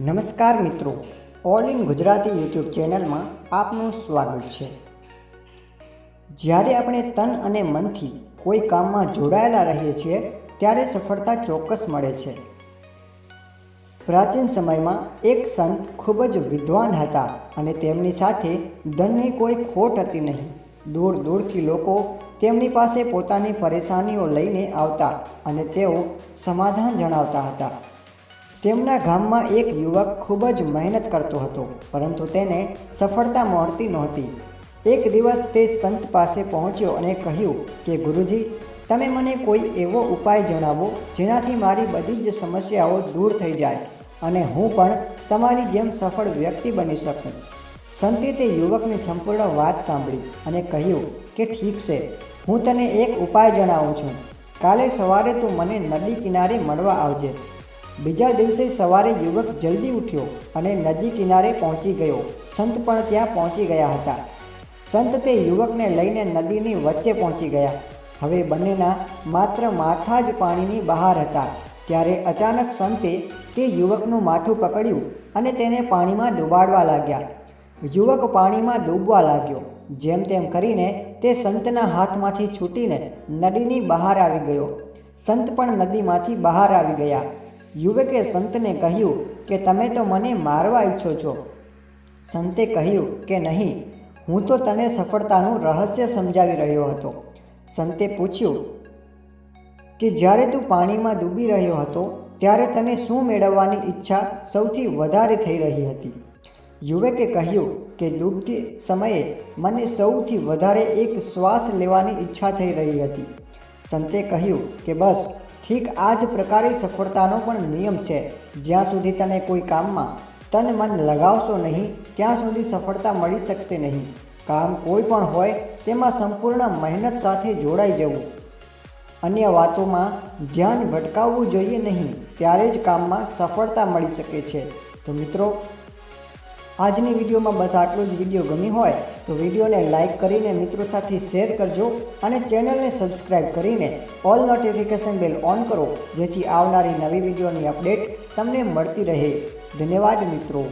નમસ્કાર મિત્રો all in Gujarati YouTube ચેનલમાં આપનું સ્વાગત છે. જ્યારે આપણે તન અને મનથી કોઈ કામમાં જોડાયેલા રહીએ છીએ, ત્યારે સફળતા ચોક્કસ મળે છે. પ્રાચીન સમયમાં એક સંત ખૂબ જ વિદ્વાન હતા અને તેમની સાથે ધનની કોઈ ખોટ હતી નહીં. દૂર દૂરથી લોકો તેમની પાસે પોતાની પરેશાનીઓ લઈને આવતા અને તેઓ સમાધાન જણાવતા હતા. તેમના ગામમાં એક યુવક ખૂબ જ મહેનત કરતો હતો, પરંતુ તેને સફળતા મળતી નહોતી. એક દિવસ તે સંત પાસે પહોંચ્યો અને કહ્યું કે, ગુરુજી, તમે મને કોઈ એવો ઉપાય જણાવો જેનાથી મારી બધી જ સમસ્યાઓ દૂર થઈ જાય અને હું પણ તમારી જેમ સફળ વ્યક્તિ બની શકું. સંતે તે યુવકની સંપૂર્ણ વાત સાંભળી અને કહ્યું કે, ઠીક છે, હું તને એક ઉપાય જણાવું છું. કાલે સવારે તું મને નદી કિનારે મળવા આવજે. બીજા દિવસે સવારે યુવક જલ્દી ઉઠ્યો અને નદી કિનારે પહોંચી ગયો. સંત પણ ત્યાં પહોંચી ગયા હતા. સંત તે યુવકને લઈને નદીની વચ્ચે પહોંચી ગયા. હવે બંનેના માત્ર માથા જ પાણીની બહાર હતા. ત્યારે અચાનક સંતે તે યુવકનું માથું પકડ્યું અને તેને પાણીમાં ડૂબાડવા લાગ્યા. યુવક પાણીમાં ડૂબવા લાગ્યો. જેમ તેમ કરીને તે સંતના હાથમાંથી છૂટીને નદીની બહાર આવી ગયો. સંત પણ નદીમાંથી બહાર આવી ગયા. યુવકે સંતને કહ્યું કે તમે તો મને મારવા ઈચ્છો છો. સંતે કહ્યું કે નહીં, હું તો તને સફળતાનું રહસ્ય સમજાવી રહ્યો હતો. સંતે પૂછ્યું કે જ્યારે તું પાણીમાં ડૂબી રહ્યો હતો, ત્યારે તને શું મેળવવાની ઈચ્છા સૌથી વધારે થઈ રહી હતી? યુવકે કહ્યું કે ડૂબતી સમયે મને સૌથી વધારે એક શ્વાસ લેવાની ઈચ્છા થઈ રહી હતી. સંતે કહ્યું કે બસ ઠીક આ જ પ્રકારે સફળતાનો પણ નિયમ છે. જ્યાં સુધી તમે કોઈ કામમાં તન મન લગાવશો નહીં, ત્યાં સુધી સફળતા મળી શકશે નહીં. કામ કોઈ પણ હોય, તેમાં સંપૂર્ણ મહેનત સાથે જોડાઈ જવું. અન્ય વાતોમાં, ધ્યાન ભટકાવવું જોઈએ નહીં, ત્યારે જ કામમાં સફળતા મળી શકે છે. તો મિત્રો આજની વિડીયોમાં બસ આટલું જ. વીડિયો ગમી હોય તો વિડીયોને લાઇક કરીને મિત્રો સાથે શેર કરજો અને ચેનલને સબસ્ક્રાઇબ કરીને ઓલ નોટિફિકેશન બેલ ઓન કરો જેથી આવનારી નવી વિડીયોની અપડેટ તમને મળતી રહે. ધન્યવાદ મિત્રો.